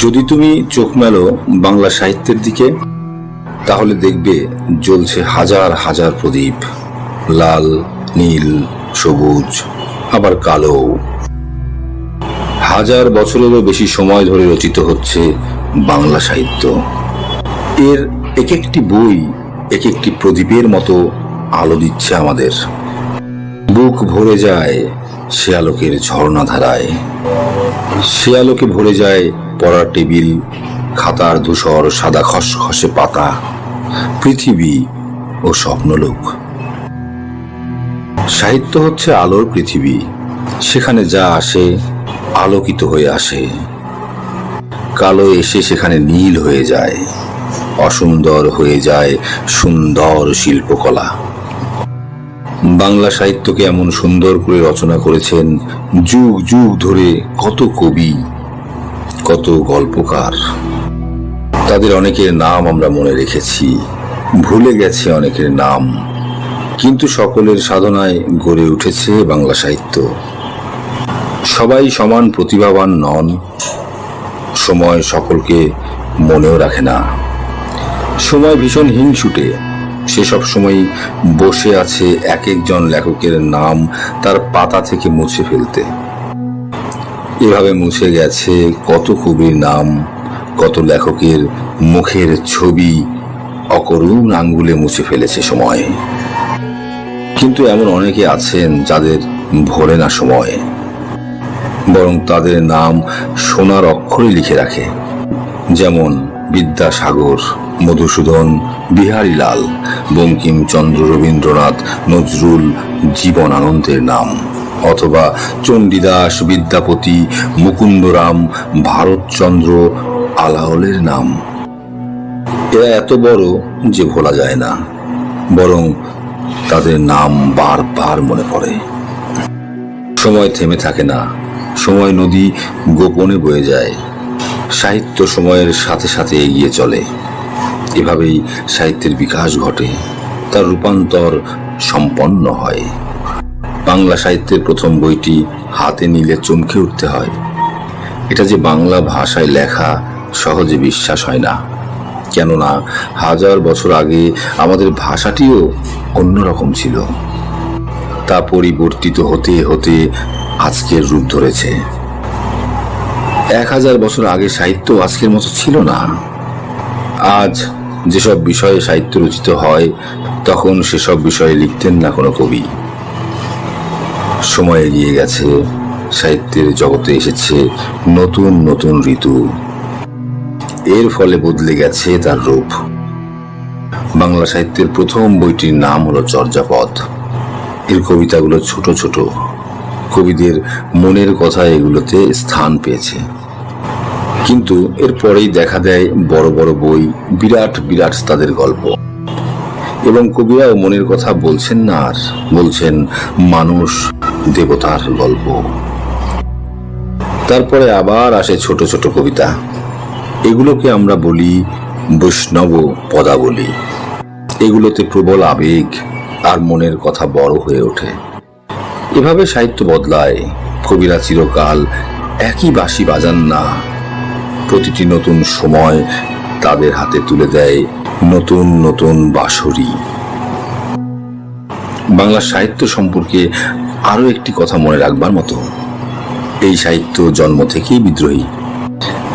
যদি তুমি চোখ মেলো বাংলা সাহিত্যের দিকে, তাহলে দেখবে জ্বলছে হাজার হাজার প্রদীপ। লাল, নীল, সবুজ, আবার কালো। হাজার বছরেরও বেশি সময় ধরে রচিত হচ্ছে বাংলা সাহিত্য। এর এক একটি বই এক একটি প্রদীপের মতো আলো দিচ্ছে আমাদের। বুক ভরে যায় সে আলোকের ঝর্ণা ধারায় সে আলোকে ভরে যায় পড়ার টেবিল, খাতার ধূসর, সাদা খসখসে পাতা, পৃথিবী ও স্বপ্নলোক। সাহিত্য হচ্ছে আলোর পৃথিবী, সেখানে যা আসে আলোকিত হয়ে আসে। কালো এসে সেখানে নীল হয়ে যায়, অসুন্দর হয়ে যায় সুন্দর শিল্পকলা। বাংলা সাহিত্যকে এমন সুন্দর করে রচনা করেছেন, যুগ যুগ ধরে কত কবি কত গল্পকার। তাদের অনেকের নাম আমরা মনে রেখেছি। ভুলে গেছে অনেকের নাম। কিন্তু সকলের সাধনায় গড়ে উঠেছে বাংলা সাহিত্য। সবাই সমান প্রতিভাবান নন। সময় সকলকে মনেও রাখে না। সময় ভীষণ হিংসুটে। সেসব সময় বসে আছে এক একজন লেখকের নাম তার পাতা থেকে মুছে ফেলতে। এভাবে মুছে গেছে, কত কবির নাম, কত লেখকের মুখের ছবি, অকরুণ আঙ্গুলে মুছে ফেলেছে সময়। কিন্তু এমন অনেকে আছেন যাদের ভোলে না সময়, বরং তাদের নাম সোনার অক্ষরে লিখে রাখে। যেমন বিদ্যাসাগর, মধুসূদন, বিহারীলাল, বঙ্কিমচন্দ্র রবীন্দ্রনাথ, নজরুল জীবন আনন্দের নাম। অথবা চণ্ডীদাস বিদ্যাপতি মুকুন্দরাম ভারতচন্দ্র আলাওলের নাম। এরা এত বড় যে ভোলা যায় না, বরং তাদের নাম বারবার মনে পড়ে। সময় থেমে থাকে না, সময় নদী গোপনে বয়ে যায়, সাহিত্য সময়ের সাথে সাথে এগিয়ে চলে। এভাবেই সাহিত্যের বিকাশ ঘটে, তার রূপান্তর সম্পন্ন হয়। বাংলা সাহিত্যের প্রথম বইটি হাতে নিলে চমকে উঠতে হয়। এটা যে বাংলা ভাষায় লেখা সহজে বিশ্বাস হয় না। কেননা হাজার বছর আগে আমাদের ভাষাটিও অন্যরকম ছিল। তা পরিবর্তিত হতে হতে আজকের রূপ ধরেছে। এক হাজার বছর আগে সাহিত্য আজকের মতো ছিল না। আজ যেসব বিষয়ে সাহিত্য রচিত হয়, তখন সেসব বিষয়ে লিখতেন না কোনো কবি। সময় এগিয়ে গেছে, সাহিত্যের জগতে এসেছে নতুন নতুন ঋতু। এর ফলে বদলে গেছে তার রূপ। বাংলা সাহিত্যের প্রথম বইটির নাম হলো চর্যাপদ। এর কবিতাগুলো ছোট ছোট। কবিদের মনের কথা এগুলোতে স্থান পেয়েছে। কিন্তু এরপরেই দেখা দেয় বড় বড় বই, বিরাট বিরাট তাদের গল্প। এবং কবিরাও মনের কথা বলছেন না আর। বলছেন, মানুষ দেবতার গল্প। তারপরে আবার আসে ছোট ছোট কবিতা। এগুলোকে আমরা বলি বৈষ্ণব পদাবলী। এগুলোতে প্রবল আবেগ আর মনের কথা বড় হয়ে ওঠে। এভাবে সাহিত্য বদলায়। কবিরা চিরকাল একই বাঁশি বাজান না। প্রতিটি নতুন সময় তাদের হাতে তুলে দেয় নতুন নতুন বাঁশরি। বাংলা সাহিত্য সম্পর্কে আরও একটি কথা মনে রাখবার মতো। এই সাহিত্য জন্ম থেকেই বিদ্রোহী।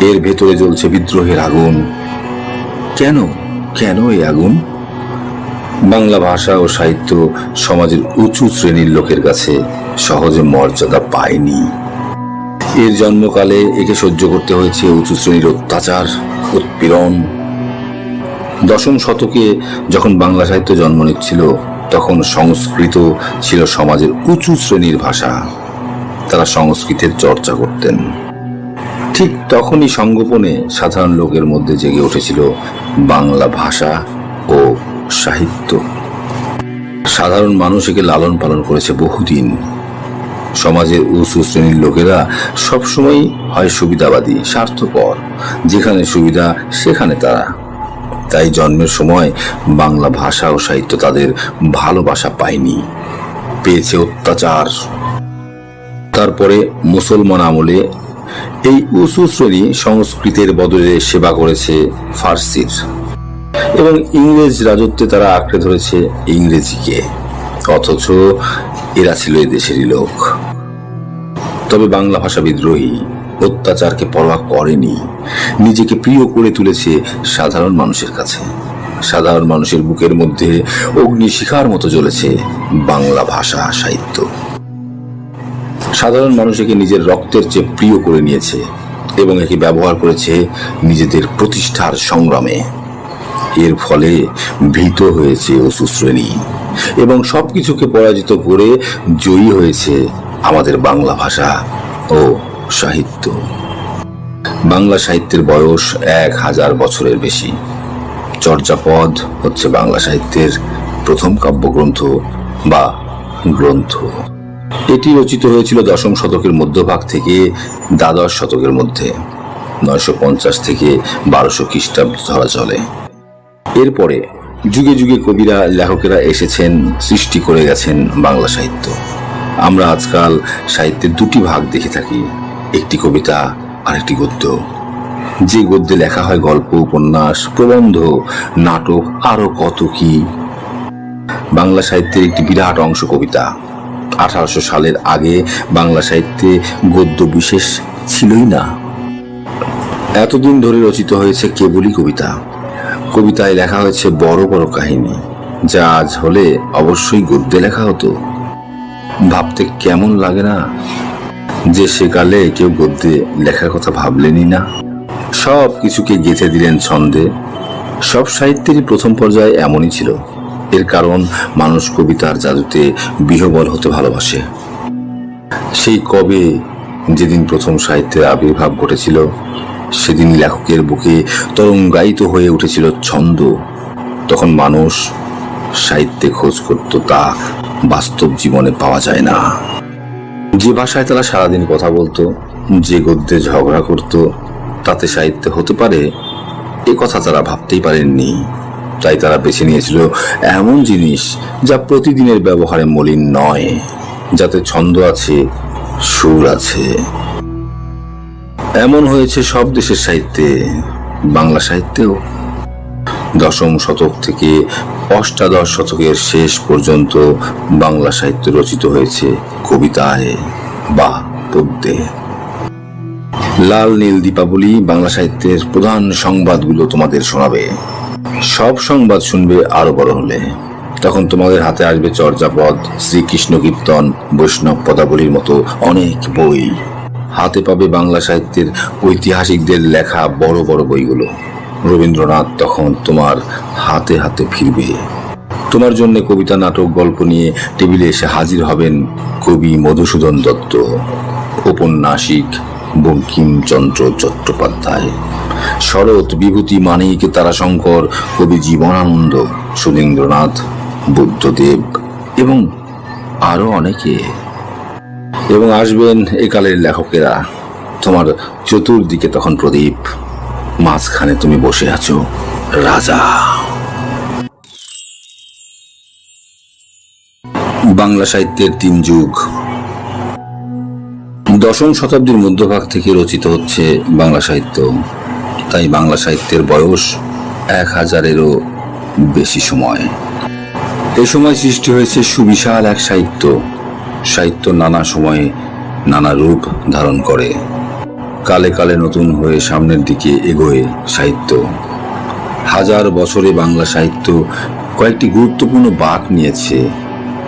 এর ভেতরে জ্বলছে বিদ্রোহের আগুন। কেন? কেন এই আগুন? বাংলা ভাষা ও সাহিত্য সমাজের উঁচু শ্রেণির লোকের কাছে সহজে মর্যাদা পায়নি। এর জন্মকালে একে সহ্য করতে হয়েছে উঁচু শ্রেণির অত্যাচার, উৎপীড়ন। দশম শতকে যখন বাংলা সাহিত্য জন্ম নিচ্ছিল তখন সংস্কৃত ছিল সমাজের উঁচু শ্রেণির ভাষা। তারা সংস্কৃতের চর্চা করতেন। ঠিক তখনই সংগোপনে সাধারণ লোকের মধ্যে জেগে উঠেছিল বাংলা ভাষা ও সাহিত্য। সাধারণ মানুষ একে লালন পালন করেছে বহুদিন। সমাজের উঁচু শ্রেণির লোকেরা সবসময় হয় সুবিধাবাদী, স্বার্থপর। যেখানে সুবিধা, সেখানে তারা। তাই জন্মের সময় বাংলা ভাষা ও সাহিত্য তাদের ভালোবাসা পায়নি। পেয়েছে অত্যাচার। তারপরে মুসলমান আমলে এই উঁচু শ্রেণি সংস্কৃতের বদলে সেবা করেছে ফার্সির। এবং ইংরেজ রাজত্বে তারা আঁকড়ে ধরেছে ইংরেজিকে। অথচ এরা ছিল এই দেশেরই লোক। তবে বাংলা ভাষা বিদ্রোহী। অত্যাচারকে পরোয়া করেনি। নিজেকে প্রিয় করে তুলেছে সাধারণ মানুষের কাছে। সাধারণ মানুষের বুকের মধ্যে অগ্নি শিখার মতো জ্বলেছে বাংলা ভাষা সাহিত্য। সাধারণ মানুষ একে নিজের রক্তের চেয়ে প্রিয় করে নিয়েছে এবং একে ব্যবহার করেছে নিজেদের প্রতিষ্ঠার সংগ্রামে। এর ফলে ভীত হয়েছে অসু শ্রেণি এবং সবকিছুকে পরাজিত করে জয়ী হয়েছে আমাদের বাংলা ভাষা ও সাহিত্য। বাংলা সাহিত্যের বয়স এক হাজার বছরের বেশি। চর্যাপদ হচ্ছে বাংলা সাহিত্যের প্রথম কাব্যগ্রন্থ বা গ্রন্থ। এটি রচিত হয়েছিল দশম শতকের মধ্যভাগ থেকে দ্বাদশ শতকের মধ্যে। নয়শো পঞ্চাশ থেকে বারোশো খ্রিস্টাব্দ ধরা চলে। এরপরে যুগে যুগে কবিরা, লেখকেরা এসেছেন, সৃষ্টি করে গেছেন বাংলা সাহিত্য। আমরা আজকাল সাহিত্যের দুটি ভাগ দেখে থাকি। একটি কবিতা আর একটি গদ্য। যে গদ্যে লেখা হয় গল্প, উপন্যাস, প্রবন্ধ, নাটক, আরও কত কি। বাংলা সাহিত্যের একটি বিরাট অংশ কবিতা। আঠারোশো সালের আগে বাংলা সাহিত্যে গদ্য বিশেষ ছিলই না। এতদিন ধরে রচিত হয়েছে কেবলই কবিতা। কবিতায় লেখা হয়েছে বড় বড় কাহিনী, যা আজ হলে অবশ্যই গদ্যে লেখা হতো। ভাবতে কেমন লাগে না? যে সেকালে কেউ গদ্যে লেখার কথা ভাবলেনই না। সব কিছুকে গেঁথে দিলেন ছন্দে। সব সাহিত্যেরই প্রথম পর্যায়ে এমনই ছিল। এর কারণ মানুষ কবিতার জাদুতে বিহবল হতে ভালোবাসে। সেই কবে যেদিন প্রথম সাহিত্যের আবির্ভাব ঘটেছিল, সেদিন লেখকের বুকে তরঙ্গায়িত হয়ে উঠেছিল ছন্দ। তখন মানুষ সাহিত্যে খোঁজ করত, তা বাস্তব জীবনে পাওয়া যায় না। যে ভাষায় তারা সারাদিন কথা বলতো, যে গদ্যে ঝগড়া করত, তাতে সাহিত্য হতে পারে, এ কথা তারা ভাবতেই পারেননি। তাই তারা বেছে নিয়েছিল এমন জিনিস যা প্রতিদিনের ব্যবহারে মলিন নয়, যাতে ছন্দ আছে, সুর আছে। এমন হয়েছে সব দেশের সাহিত্যে, বাংলা সাহিত্যেও। দশম শতক থেকে অষ্টাদশ শতকের শেষ পর্যন্ত বাংলা সাহিত্য রচিত হয়েছে কবিতায় বা পদ্যে। লাল নীল দীপাবলি বাংলা সাহিত্যের প্রধান সংবাদগুলো তোমাদের শোনাবে। সব সংবাদ শুনবে আরও বড় হলে। তখন তোমাদের হাতে আসবে চর্যাপদ, শ্রীকৃষ্ণ কীর্তন, বৈষ্ণব পদাবলীর মতো অনেক বই। হাতে পাবে বাংলা সাহিত্যের ঐতিহাসিকদের লেখা বড় বড় বইগুলো। রবীন্দ্রনাথ তখন তোমার হাতে হাতে ফিরবে। তোমার জন্য কবিতা, নাটক, গল্প নিয়ে টেবিলে এসে হাজির হবেন কবি মধুসূদন দত্ত, ঔপন্যাসিক বঙ্কিমচন্দ্র চট্টোপাধ্যায়। শরৎ বিভূতি মানিক তারাশঙ্কর, কবি জীবনানন্দ সুধীন্দ্রনাথ বুদ্ধদেব এবং আরও অনেকে। এবং আসবেন একালের লেখকেরা, তোমার চতুর্দিকে তখন প্রদীপ। মাঝখানে তুমি বসে আছো, রাজা। বাংলা সাহিত্যের তিন যুগ। দশম শতাব্দীর মধ্যভাগ থেকে রচিত হচ্ছে বাংলা সাহিত্য। তাই বাংলা সাহিত্যের বয়স এক হাজারেরও বেশি সময়। এ সময় সৃষ্টি হয়েছে সুবিশাল এক সাহিত্য। সাহিত্য নানা সময়ে নানা রূপ ধারণ করে। কালে কালে নতুন হয়ে সামনের দিকে এগোয় সাহিত্য। হাজার বছরে বাংলা সাহিত্য কয়েকটি গুরুত্বপূর্ণ বাঁক নিয়েছে।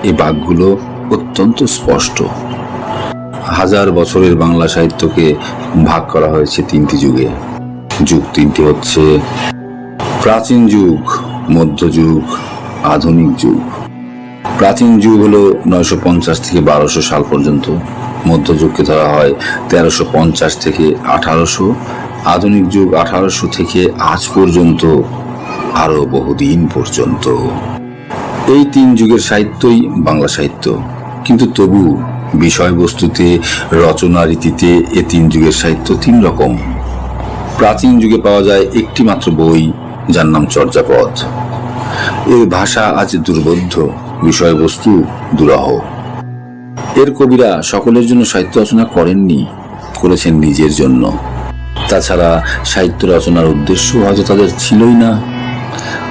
এই বাঁকগুলো অত্যন্ত স্পষ্ট। হাজার বছরের বাংলা সাহিত্যকে ভাগ করা হয়েছে তিনটি যুগে। যুগ তিনটি হচ্ছে প্রাচীন যুগ মধ্যযুগ আধুনিক যুগ। প্রাচীন যুগ হলো নয়শো পঞ্চাশ থেকে বারোশো সাল পর্যন্ত। মধ্যযুগকে ধরা হয় তেরোশো পঞ্চাশ থেকে আঠারোশো। আধুনিক যুগ আঠারোশো থেকে আজ পর্যন্ত আরও বহুদিন পর্যন্ত। এই তিন যুগের সাহিত্যই বাংলা সাহিত্য। কিন্তু তবু বিষয়বস্তুতে, রচনা রীতিতে এ তিন যুগের সাহিত্য তিন রকম। প্রাচীন যুগে পাওয়া যায় একটি মাত্র বই, যার নাম চর্যাপদ। এর ভাষা আজ দুর্বোধ্য, বিষয়বস্তু দুরহ। এর কবিরা সকলের জন্য সাহিত্য রচনা করেননি, করেছেন নিজের জন্য। তাছাড়া সাহিত্য রচনার উদ্দেশ্য হয়তো তাদের ছিলই না।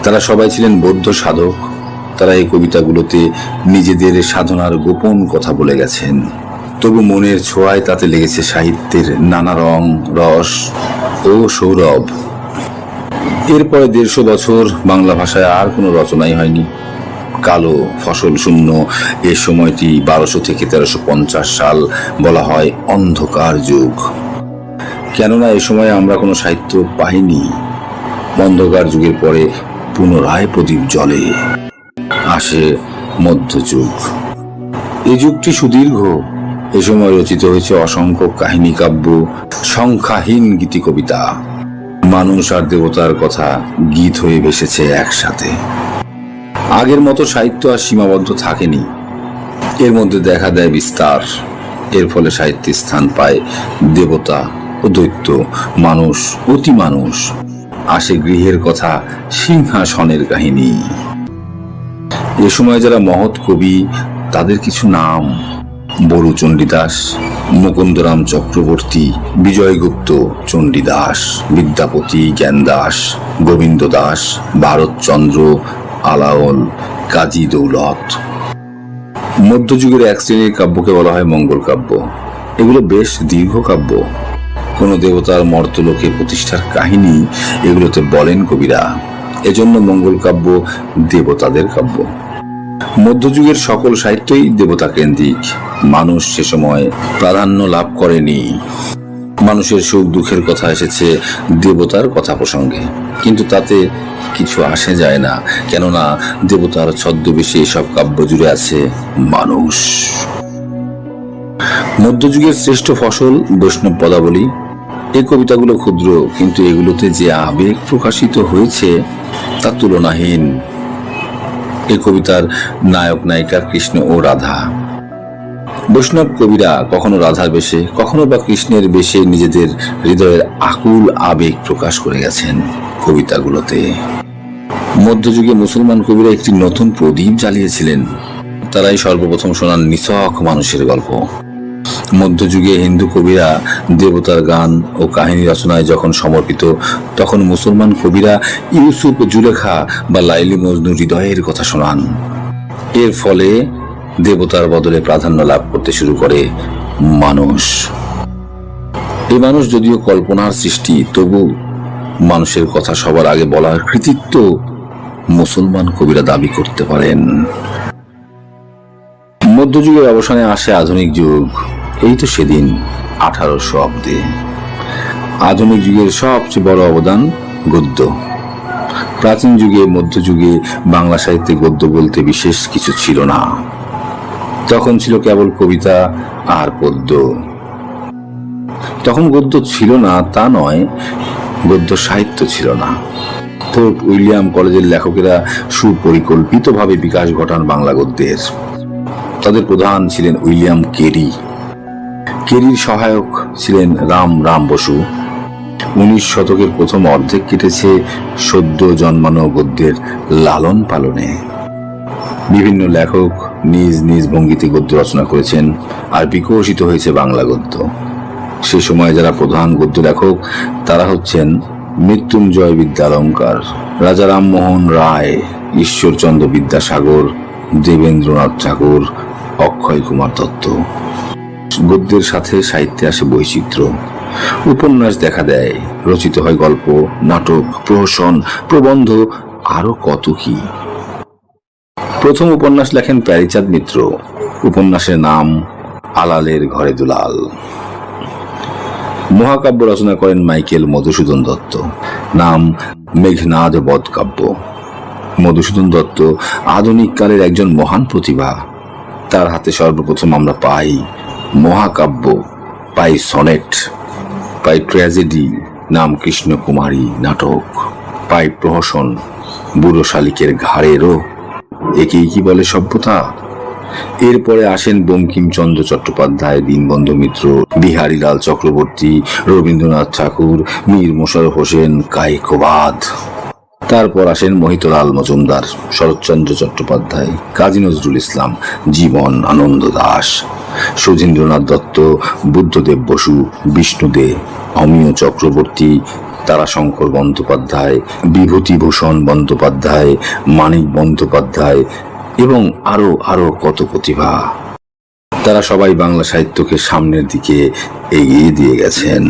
তারা সবাই ছিলেন বৌদ্ধ সাধক। তারা এই কবিতাগুলোতে নিজেদের সাধনার গোপন কথা বলে গেছেন। তবু মনের ছোঁয়ায় তাতে লেগেছে সাহিত্যের নানা রং, রস ও সৌরভ। এরপরে দেড়শো বছর বাংলা ভাষায় আর কোনো রচনাই হয়নি। কালো ফসল শূন্য। এ সময়টি বারোশো থেকে তেরোশো পঞ্চাশ সাল বলা হয় অন্ধকার যুগ। কেননা এ সময় আমরা কোনো সাহিত্য পাইনি। অন্ধকার যুগের পরে পুনরায় প্রদীপ জ্বলে। আসে মধ্যযুগ এই যুগটি সুদীর্ঘ। এ সময় রচিত হয়েছে অসংখ্য কাহিনী কাব্য, সংখ্যাহীন গীতি কবিতা মানুষ আর দেবতার কথা গীত হয়ে বেসেছে একসাথে। আগের মতো সাহিত্য আর সীমাবদ্ধ থাকেনি। এর মধ্যে দেখা দেয় বিস্তার। এর ফলে সাহিত্যে স্থান পায় দেবতা ও দৈত্য, মানুষ, অতি মানুষ। আসে গৃহের কথা, সিংহাসনের কাহিনী। এ সময় যারা মহৎ কবি, তাদের কিছু নাম। বড়ু চণ্ডীদাস, মুকুন্দরাম চক্রবর্তী, বিজয়গুপ্ত চণ্ডীদাস, বিদ্যাপতি জ্ঞানদাস গোবিন্দ দাস ভারতচন্দ্র আলাওল, কাজী দৌলত। মধ্যযুগের এক শ্রেণির কাব্যকে বলা হয় মঙ্গল কাব্য। এগুলো বেশ দীর্ঘ কাব্য। কোন দেবতার মর্তলোকে প্রতিষ্ঠার কাহিনী এগুলোতে বলেন কবিরা। এজন্য মঙ্গল কাব্য দেবতাদের কাব্য। মধ্যযুগের সকল সাহিত্যই দেবতা কেন্দ্রিক। মানুষ সে সময় প্রাধান্য লাভ করেনি। মানুষের সুখ দুঃখের কথা এসেছে দেবতার কথা প্রসঙ্গে। কিন্তু তাতে কিছু আসে যায় না, কেননা দেবতার ছদ্মবেশে সব কাব্য জুড়ে আছে মানুষ। মধ্যযুগের শ্রেষ্ঠ ফসল বৈষ্ণব পদাবলী। এই কবিতাগুলো ক্ষুদ্র, কিন্তু এগুলোতে যে আবেগ প্রকাশিত হয়েছে তা তুলনাহীন। এই কবিতার নায়ক নায়িকা কৃষ্ণ ও রাধা। বৈষ্ণব কবিরা কখনো রাধার বেশে, কখনো বা কৃষ্ণের বেশে নিজেদের হৃদয়ের আকুল আবেগ প্রকাশ করে গেছেন কবিতাগুলোতে। মধ্যযুগে মুসলমান কবিরা একটি নতুন প্রদীপ জ্বালিয়েছিলেন। তারাই সর্বপ্রথম শোনান নিছক মানুষের গল্প। মধ্যযুগে হিন্দু কবিরা দেবতার গান ও কাহিনী রচনায় যখন সমর্পিত, তখন মুসলমান কবিরা ইউসুফ জুলেখা বা লাইলি মজনু হৃদয়ের কথা শোনান। এর ফলে দেবতার বদলে প্রাধান্য লাভ করতে শুরু করে মানুষ। এই মানুষ যদিও কল্পনার সৃষ্টি, তবু মানুষের কথা সবার আগে বলার কৃতিত্ব মুসলমান কবিরা দাবি করতে পারেন। মধ্যযুগের অবসানে আসে আধুনিক যুগ। এই তো সেদিন আঠারোশো অব্দে। আধুনিক যুগের সবচেয়ে বড় অবদান গদ্য। প্রাচীন যুগে, মধ্যযুগে বাংলা সাহিত্যে গদ্য বলতে বিশেষ কিছু ছিল না। তখন ছিল কেবল কবিতা আর পদ্য। তখন গদ্য ছিল না, তা নয়, গদ্য সাহিত্য ছিল না। ফোর্ট উইলিয়াম কলেজের লেখকেরা সুপরিকল্পিতভাবে বিকাশ ঘটান বাংলা গদ্যের। তাদের প্রধান ছিলেন উইলিয়াম কেরি। কেরির সহায়ক ছিলেন রাম রাম বসু। উনিশ শতকের প্রথম অর্ধেক কেটেছে সদ্য জন্মানো গদ্যের লালন পালনে। বিভিন্ন লেখক নিজ নিজ ভঙ্গিতে গদ্য রচনা করেছেন আর বিকশিত হয়েছে বাংলা গদ্য। সে সময় যারা প্রধান গদ্য লেখক, তারা হচ্ছেন মৃত্যুঞ্জয় বিদ্যালঙ্কার, রাজা রামমোহন রায়, ঈশ্বরচন্দ্র বিদ্যাসাগর, দেবেন্দ্রনাথ ঠাকুর, অক্ষয় কুমার দত্ত। গদ্যের সাথে সাহিত্যে আসে বৈচিত্র্য। উপন্যাস দেখা দেয়, রচিত হয় গল্প, নাটক, প্রহসন, প্রবন্ধ আরও কত কি। প্রথম উপন্যাস লেখেন প্যারিচাঁদ মিত্র। উপন্যাসের নাম আলালের ঘরে দুলাল। মহাকাব্য রচনা করেন মাইকেল মধুসূদন দত্ত। নাম মেঘনাদ বধ কাব্য মধুসূদন দত্ত আধুনিক কালের একজন মহান প্রতিভা। তার হাতে সর্বপ্রথম আমরা পাই মহাকাব্য, পাই সনেট, পাই ট্র্যাজেডি নাম কৃষ্ণকুমারী নাটক, পাই প্রহসন বুড়ো শালিকের ঘাড়েরও একেই কি বলে সভ্যতা? এরপরে আসেন বঙ্কিমচন্দ্র চট্টোপাধ্যায়, দীনবন্ধু মিত্র, বিহারীলাল চক্রবর্তী, রবীন্দ্রনাথ ঠাকুর, মীর মোশাররফ হোসেন, কায়িকবাদ। তারপর আসেন মোহিতলাল মজুমদার, শরৎচন্দ্র চট্টোপাধ্যায়, কাজী নজরুল ইসলাম, জীবন আনন্দ দাস, সুধীন্দ্রনাথ দত্ত, বুদ্ধদেব বসু, বিষ্ণুদে, অমিয় চক্রবর্তী তারাশঙ্কর বন্দ্যোপাধ্যায়, বিভূতিভূষণ বন্দ্যোপাধ্যায়, মানিক বন্দ্যোপাধ্যায় এবং আরও আরও কত প্রতিভা। তারা সবাই বাংলা সাহিত্যকে সামনের দিকে এগিয়ে দিয়ে গেছেন।